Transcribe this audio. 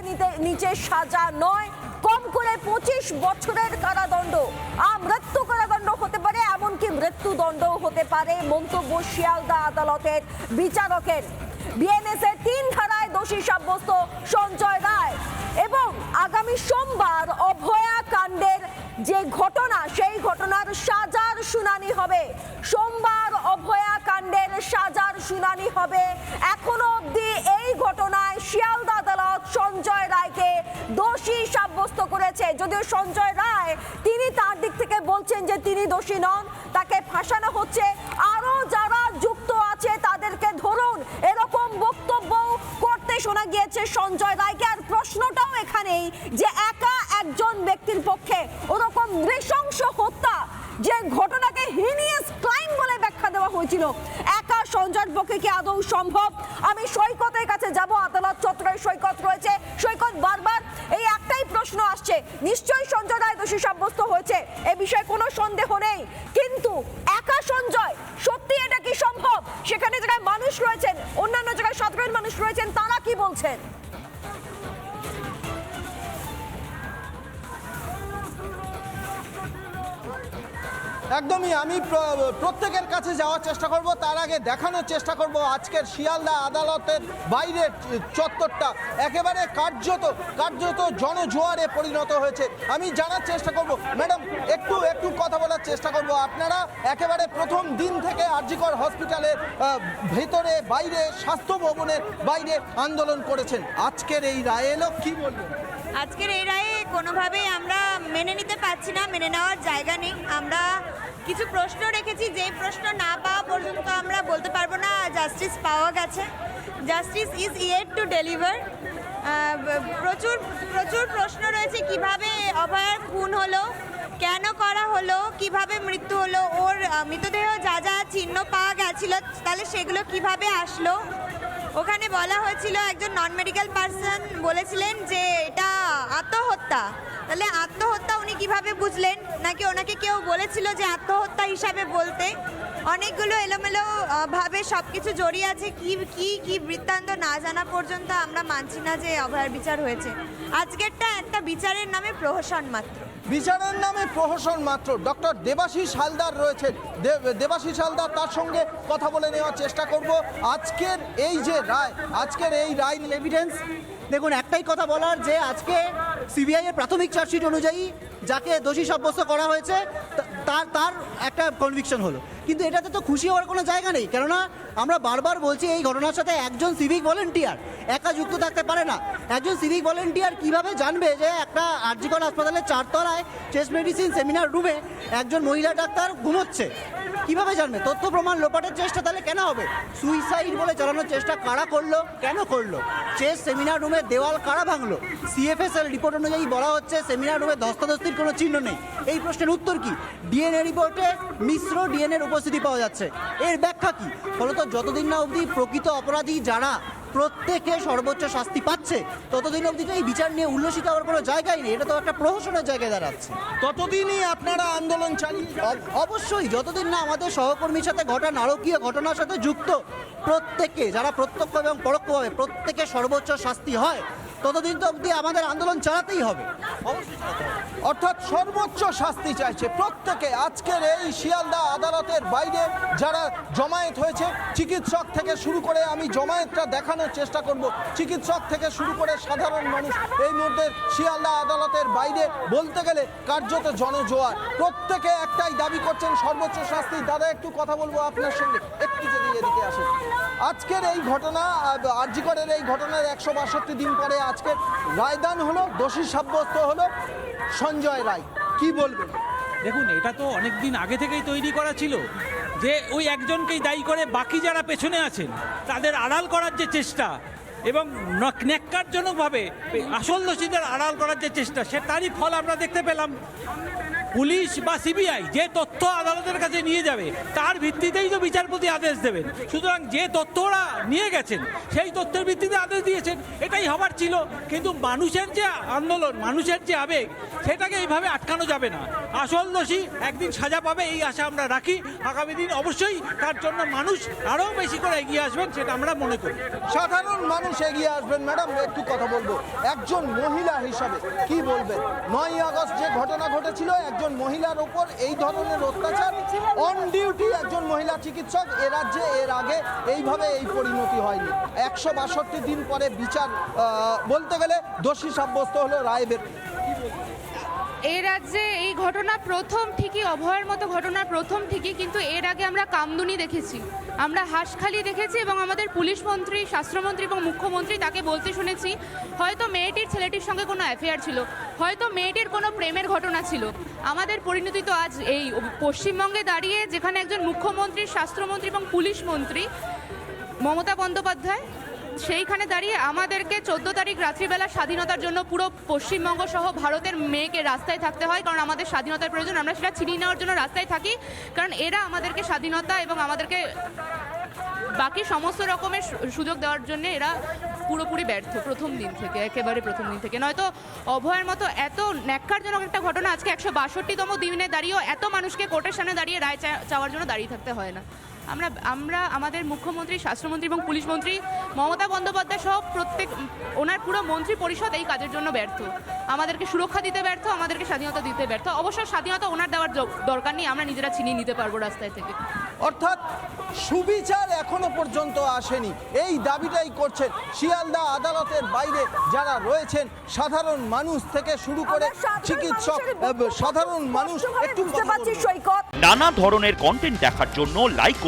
নিতে- নিচে সাজা নয়। কম করে পঁচিশ বছরের কারাদণ্ড। আ মৃত্যু কারাদণ্ড হতে পারে, এমনকি মৃত্যুদণ্ড হতে পারে, মন্তব্য শিয়ালদা আদালতের বিচারকের। বিএনএস এর তিন ধারায় দোষী সাব্যস্ত সঞ্জয় রায়। এবং আগামী সোমবার অভয়া কাণ্ডের যে ঘটনা, সেই ঘটনার সাজার শুনানি হবে। সোমবার অভয়া কাণ্ডের সাজার শুনানি হবে। এখনও যদিও সঞ্জয় রায়, তিনি তার দিক থেকে বলছেন যে তিনি দোষী নন। তাকে ফাঁসানো হচ্ছে। আরও যারা যুক্ত আছে তাদেরকে ধরুন। এরকম বক্তব্য করতে শোনা গিয়েছে সঞ্জয় রায়কে। আর প্রশ্নটাও এখানেই যে একা একজন ব্যক্তির পক্ষে ওরকম নৃশংস হত্যা যে ঘটনাকে হিনিয়াস ক্রাইম বলে ব্যাখ্যা দেওয়া হয়েছিল, একা সঞ্জয়ের পক্ষে কি আদৌ সম্ভব? আমি সৈকতের কাছে যাব, আদালত চত্বরে সৈকত রয়েছে। সৈকত বারবার একটাই প্রশ্ন আসছে। নিশ্চয়ই সঞ্জয় রায় দোষী সাব্যস্ত হয়েছে। এ বিষয়ে কোনো সন্দেহ নেই। কিন্তু একা সঞ্জয়, সত্যি এটা কি সম্ভব? সেখানে জায়গায় মানুষ রয়েছেন, অন্যান্য জায়গায় সাধারণ মানুষ রয়েছেন, তারা কি বলছেন? একদমই আমি প্রত্যেকের কাছে যাওয়ার চেষ্টা করব, তার আগে দেখানোর চেষ্টা করব আজকের শিয়ালদা আদালতের বাইরের চত্বরটা। একেবারে কার্যত কার্যত জনজোয়ারে পরিণত হয়েছে। আমি জানার চেষ্টা করব, ম্যাডাম, একটু একটু কথা বলার চেষ্টা করব। আপনারা একেবারে প্রথম দিন থেকে আরজিকর হসপিটালের ভেতরে, বাইরে, স্বাস্থ্য ভবনের বাইরে আন্দোলন করেছেন। আজকের এই রায় এলো, কি বলবেন? আজকের এই রায়ে কোনোভাবেই আমরা মেনে পারছি না, মেনে নেওয়ার জায়গা নেই। আমরা কিছু প্রশ্ন রেখেছি যে প্রশ্ন না পাওয়া পর্যন্ত আমরা বলতে পারব না জাস্টিস পাওয়া গেছে। Justice is yet to deliver প্রচুর প্রচুর প্রশ্ন রয়েছে, কীভাবে অভয়ার খুন হলো, কেন করা হলো, কীভাবে মৃত্যু হলো, ওর মৃতদেহ যা যা চিহ্ন পাওয়া গেছিল, তাহলে সেগুলো কীভাবে আসলো? ওখানে বলা হয়েছিল, একজন নন মেডিকেল পার্সন বলেছিলেন যে এটা আত্মহত্যা। তাহলে আত্মহত্যা কীভাবে বুঝলেন? নাকি ওনাকে কেউ বলেছিল যে আত্মহত্যা হিসাবে বলতে? অনেকগুলো এলোমেলো ভাবে সব কিছু জড়িয়ে আছে। কি কি কি বৃত্তান্ত না জানা পর্যন্ত আমরা মানছি না যে অভয়ার বিচার হয়েছে। আজকেরটা একটা বিচারের নামে প্রহসন মাত্র। বিচারের নামে প্রহসন মাত্র। ডক্টর দেবাশিস হালদার রয়েছেন দেবাশিস হালদার তার সঙ্গে কথা বলে নেওয়ার চেষ্টা করব। আজকের এই যে রায় আজকের এই রায় এভিডেন্স দেখুন একটাই কথা বলার যে আজকে সিবিআই এর প্রাথমিক চার্জশিট অনুযায়ী যাকে দোষী সাব্যস্ত করা হয়েছে তার তার একটা কনভিকশন হলো। কিন্তু এটাতে তো খুশি হওয়ার কোনো জায়গা নেই। কেননা আমরা বারবার বলছি, এই ঘটনার সাথে একজন সিভিক ভলেন্টিয়ার একা যুক্ত থাকতে পারে না। একজন সিভিক ভলেন্টিয়ার কীভাবে জানবে যে একটা আরজিকর হাসপাতালের চারতলায় চেস্ট মেডিসিন সেমিনার রুমে একজন মহিলা ডাক্তার ঘুমোচ্ছে? কীভাবে জানবে? তথ্য প্রমাণ লোপাটের চেষ্টা, তাহলে কেন হবে? সুইসাইড বলে চালানোর চেষ্টা কারা করল? কেন করল? চেস সেমিনার রুমে দেওয়াল কারা ভাঙলো? সিএফএস এর রিপোর্ট অনুযায়ী বলা হচ্ছে সেমিনার রুমে ধস্তাধস্তির কোনো চিহ্ন নেই। এই প্রশ্নের উত্তর কি? ডিএনএ রিপোর্টে মিশ্র ডিএনএর উপস্থিতি পাওয়া যাচ্ছে। এর ব্যাখ্যা কি? ফলত যতদিন না অবধি প্রকৃত অপরাধী যারা প্রত্যেকে সর্বোচ্চ শাস্তি পাচ্ছে। ততদিন অবধি তো এই বিচার নিয়ে উল্লসিত হওয়ার কোনো জায়গাই নেই। এটা তো একটা প্রহসনের জায়গায় দাঁড়াচ্ছে। ততদিনই আপনারা আন্দোলন চালিয়ে অব- অবশ্যই যতদিন না আমাদের সহকর্মীর সাথে ঘটা নারকীয় ঘটনার সাথে যুক্ত প্রত্যেকে যারা প্রত্যক্ষ এবং পরোক্ষভাবে প্রত্যেকে সর্বোচ্চ শাস্তি হয় ততদিন তো অবধি আমাদের আন্দোলন চালাতেই হবে। অর্থাৎ সর্বোচ্চ শাস্তি চাইছে প্রত্যেকে। আজকের এই শিয়ালদা আদালতের বাইরে যারা জমায়েত হয়েছে, চিকিৎসক থেকে শুরু করে আমি জমায়েতটা দেখানোর চেষ্টা করব। চিকিৎসক থেকে শুরু করে সাধারণ মানুষ এই মুহূর্তে শিয়ালদা আদালতের বাইরে বলতে গেলে কার্যত জনজোয়ার। প্রত্যেকে একটাই দাবি করছেন, সর্বোচ্চ শাস্তি। দাদা, একটু কথা বলব আপনার সঙ্গে। একটু যদি এদিকে আসেন। আজকের এই ঘটনা আরজিকরের এই ঘটনার একশো বাষট্টি দিন পরে আজকের রায়দান হলো, দোষী সাব্যস্ত হলো সঞ্জয় রায়। কি বলবেন? দেখুন, এটা তো অনেক দিন আগে থেকেই তৈরি করা ছিল যে ওই একজনকেই দায়ী করে বাকি যারা পেছনে আছেন, তাদের আড়াল করার যে চেষ্টা এবং নক- ন্যাক্কারজনকভাবে আসল দোষীদের আড়াল করার যে চেষ্টা, সে তারই ফল আমরা দেখতে পেলাম। পুলিশ বা সিবিআই যে তথ্য আদালতের কাছে নিয়ে যাবে, তার ভিত্তিতেই তো বিচারপতি আদেশ দেবেন। সুতরাং যে তথ্য ওরা নিয়ে গেছেন, সেই তথ্যের ভিত্তিতে আদেশ দিয়েছেন, এটাই হবার ছিল। কিন্তু মানুষের যে আন্দোলন, মানুষের যে আবেগ, সেটাকে এইভাবে আটকানো যাবে না। আসল দোষী একদিন সাজা পাবে, এই আশা আমরা রাখি। আগামী দিন অবশ্যই তার জন্য মানুষ আরও বেশি করে এগিয়ে আসবেন, সেটা আমরা মনে করি। সাধারণ মানুষ এগিয়ে আসবেন, ম্যাডাম একটু কথা বলব। একজন মহিলা হিসাবে কি বলবেন? নয় আগস্ট যে ঘটনা ঘটেছিল, একজন মহিলার ওপর এই ধরনের অত্যাচার। অন ডিউটি একজন মহিলা চিকিৎসক, এ রাজ্যে, এর আগে এইভাবে এই পরিণতি হয়নি। একশো বাষট্টি দিন পরে বিচার বলতে গেলে দোষী সাব্যস্ত হলো রায়বের। এই রাজ্যে এই ঘটনা প্রথম ঠিকই, অভয়ের মতো ঘটনা প্রথম ঠিকই, কিন্তু এর আগে আমরা কামদুনি দেখেছি। আমরা হাঁসখালি দেখেছি এবং আমাদের পুলিশ মন্ত্রী, স্বাস্থ্যমন্ত্রী এবং মুখ্যমন্ত্রী তাকে বলতে শুনেছি, হয়তো মেয়েটির ছেলেটির সঙ্গে কোনো অ্যাফেয়ার ছিল, হয়তো মেয়েটির কোনো প্রেমের ঘটনা ছিল। আমাদের পরিণতি তো আজ এই পশ্চিমবঙ্গে দাঁড়িয়ে যেখানে একজন মুখ্যমন্ত্রী, স্বাস্থ্যমন্ত্রী এবং পুলিশ মন্ত্রী মমতা বন্দ্যোপাধ্যায় সেইখানে দাঁড়িয়ে আমাদেরকে চোদ্দ তারিখ রাত্রিবেলা স্বাধীনতার জন্য পুরো পশ্চিমবঙ্গ সহ ভারতের মেয়েকে রাস্তায় থাকতে হয়, কারণ আমাদের স্বাধীনতার প্রয়োজন, আমরা সেটা ছিনিয়ে নেওয়ার জন্য রাস্তায় থাকি। কারণ এরা আমাদেরকে স্বাধীনতা এবং আমাদেরকে বাকি সমস্ত রকমের সুযোগ দেওয়ার জন্য এরা পুরোপুরি ব্যর্থ, প্রথম দিন থেকে, একেবারে প্রথম দিন থেকে। নয়তো অভয়ের মতো এত ন্যাক্কারজনক একটা ঘটনা আজকে একশো বাষট্টিতম দিনে দাঁড়িয়েও এত মানুষকে কোর্টের সামনে দাঁড়িয়ে রায় চাওয়ার জন্য দাঁড়িয়ে থাকতে হয় না। আমরা আমরা আমাদের মুখ্যমন্ত্রী স্বাস্থ্যমন্ত্রী এবং পুলিশ মন্ত্রী মমতা বন্দ্যোপাধ্যায় সহ প্রত্যেক ওনার পুরো মন্ত্রী পরিষদ এই কাজের জন্য ব্যর্থ। আমাদেরকে সুরক্ষা দিতে ব্যর্থ আমাদেরকে স্বাধীনতা দিতে ব্যর্থ। অবশ্য স্বাধীনতা ওনার দেওয়ার দরকার নেই আমরা নিজেরা ছিনিয়ে নিতে পারব রাস্তায় থেকে। অর্থাৎ সুবিচার এখনও পর্যন্ত আসেনি। এই দাবিটাই করছেন শিয়ালদা আদালতের বাইরে যারা রয়েছেন সাধারণ মানুষ থেকে শুরু করে চিকিৎসক সাধারণ মানুষ একটু নানা ধরনের কন্টেন্ট দেখার জন্য লাইক